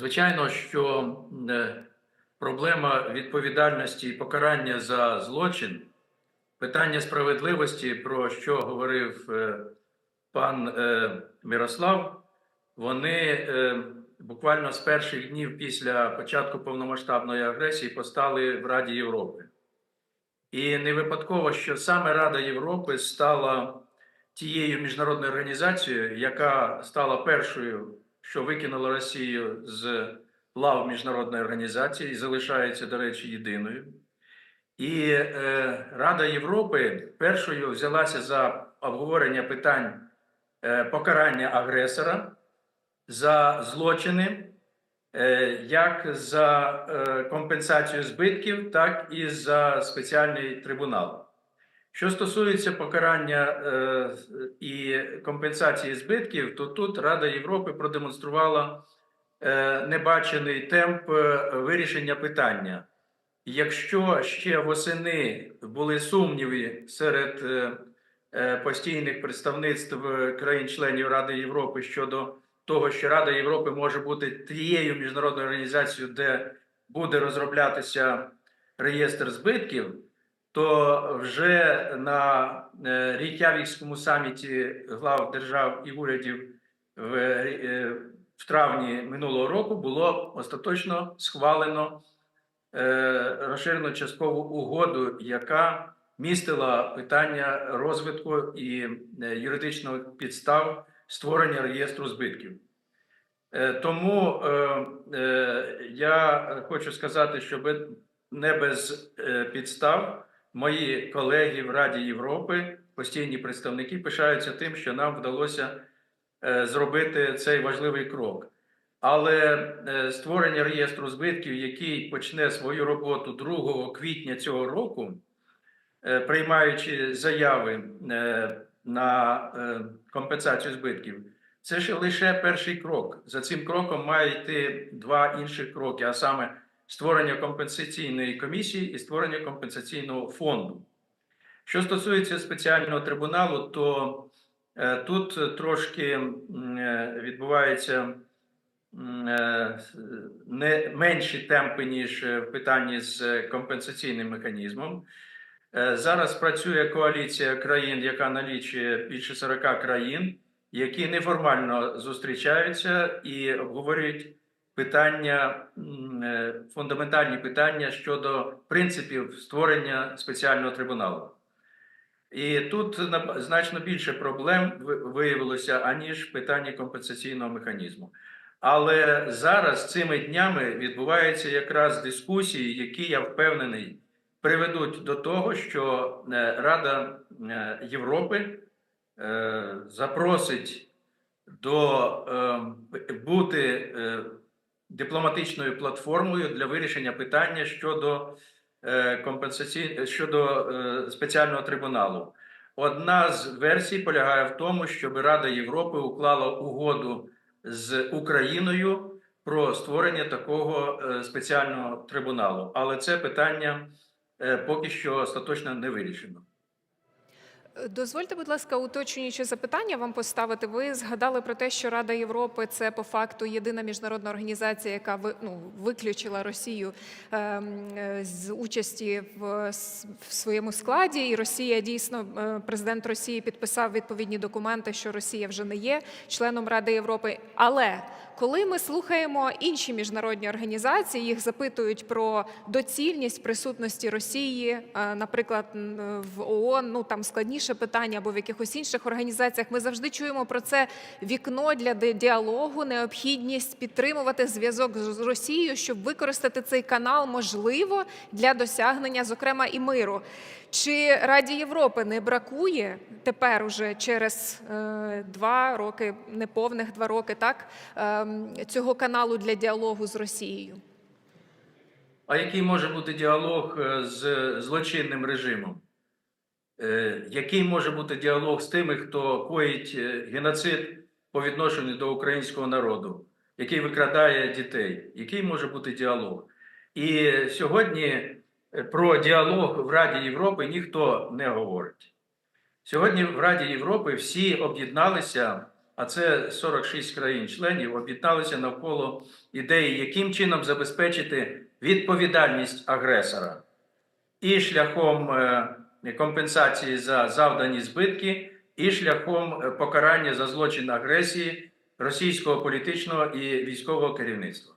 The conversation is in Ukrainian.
Звичайно, що е, проблема відповідальності і покарання за злочин, питання справедливості, про що говорив е, пан е, Мирослав, вони буквально з перших днів після початку повномасштабної агресії постали в Раді Європи. І не випадково, що саме Рада Європи стала тією міжнародною організацією, яка стала першою, що викинула Росію з лав міжнародної організації і залишається, до речі, єдиною. І е, Рада Європи першою взялася за обговорення питань е, покарання агресора за злочини, е, як за е, компенсацію збитків, так і за спеціальний трибунал. Що стосується покарання е, і компенсації збитків, то тут Рада Європи продемонструвала е, небачений темп е, вирішення питання. Якщо ще восени були сумніви серед е, е, постійних представництв е, країн-членів Ради Європи щодо того, що Рада Європи може бути тією міжнародною організацією, де буде розроблятися реєстр збитків, то вже на е, Рейкявікському саміті глав держав і урядів в, е, в травні минулого року було остаточно схвалено е, розширену часткову угоду, яка містила питання розвитку і юридичних підстав створення реєстру збитків. Тому я хочу сказати, що не без підстав мої колеги в Раді Європи, постійні представники, пишаються тим, що нам вдалося е, зробити цей важливий крок. Але е, створення реєстру збитків, який почне свою роботу 2 квітня цього року, е, приймаючи заяви на компенсацію збитків, це ще лише перший крок. За цим кроком має йти два інших кроки, а саме створення компенсаційної комісії і створення компенсаційного фонду. Що стосується спеціального трибуналу, то е, тут трошки е, відбувається е, не менші темпи, ніж в питанні з компенсаційним механізмом. Зараз працює коаліція країн, яка налічує більше 40 країн, які неформально зустрічаються і обговорюють питання, е, фундаментальні питання щодо принципів створення спеціального трибуналу. І тут значно більше проблем виявилося, аніж питання компенсаційного механізму. Але зараз цими днями відбуваються якраз дискусії, які я впевнений приведуть до того, що е, Рада е, Європи запросить до бути дипломатичною платформою для вирішення питання щодо е, компенсацій... щодо е, спеціального трибуналу. Одна з версій полягає в тому, щоб Рада Європи уклала угоду з Україною про створення такого е, спеціального трибуналу. Але це питання поки що остаточно не вирішено. Дозвольте, будь ласка, уточнюючи запитання вам поставити. Ви згадали про те, що Рада Європи це по факту єдина міжнародна організація, яка ну, виключила Росію ем, е, з участі в, своєму складі. І Росія дійсно е, президент Росії підписав відповідні документи, що Росія вже не є членом Ради Європи. Але коли ми слухаємо інші міжнародні організації, їх запитують про доцільність присутності Росії, е, наприклад, в ООН, ну там складніше питання або в якихось інших організаціях. Ми завжди чуємо про це вікно для діалогу, необхідність підтримувати зв'язок з Росією, щоб використати цей канал можливо для досягнення, зокрема, і миру. Чи Раді Європи не бракує тепер, уже через е, два роки, неповних два роки, так ем, цього каналу для діалогу з Росією? А який може бути діалог е, з злочинним режимом? Е, Який може бути діалог з тими, хто коїть е, геноцид по відношенню до українського народу, який викрадає дітей? Який може бути діалог? І сьогодні про діалог в Раді Європи ніхто не говорить. Сьогодні в Раді Європи всі об'єдналися а це 46 країн-членів, об'єдналися навколо ідеї, яким чином забезпечити відповідальність агресора і шляхом е, компенсації за завдані збитки, і шляхом е, покарання за злочин агресії російського політичного і військового керівництва.